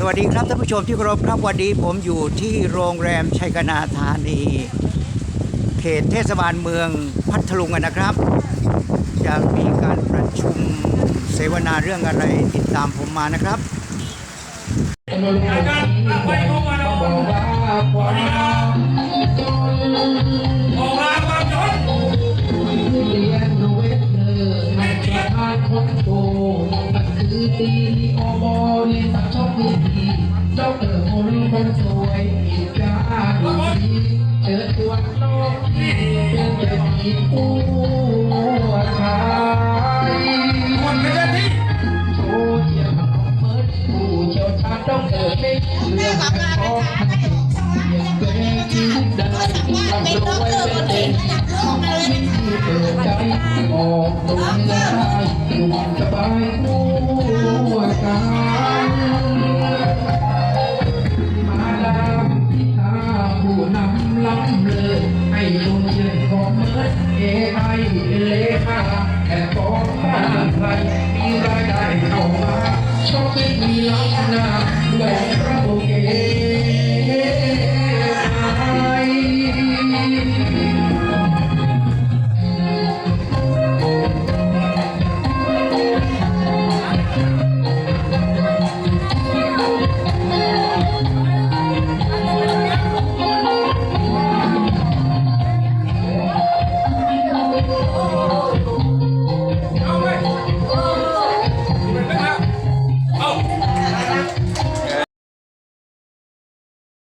สวัสดีครับท่านผู้ชมที่เคารพครับวันนี้ผมอยู่ที่โรงแรมชัยกนาธานี เขตเทศบาลเมืองพัทลุงนะครับ จะมีการประชุมเสวนาเรื่องอะไรติดตามผมมานะครับคนโตมันคือตีอบอนี่ตัดชอบพื้น ที่เจ้าเต๋อคนคนสวยอีกาดูดีเจอตัวโลกที่เป็นแต่ที่ผู้ชายคนไม่ใช่ที่โชว์เยี่ยมเปิดผู้เชี่ยวชาญต้องเอ่ยเรื่องการขอยังเป็นที่ได้ต้องรวยเป็นเด็กที่เปิดใจออกตรงเนื้อได้อยู่สบาย ยืนของเมิดเอไอเลขาแต่ของบ้านใครมีรายได้เข้ามาชอบเป็นมีล้านนาแหวยระบ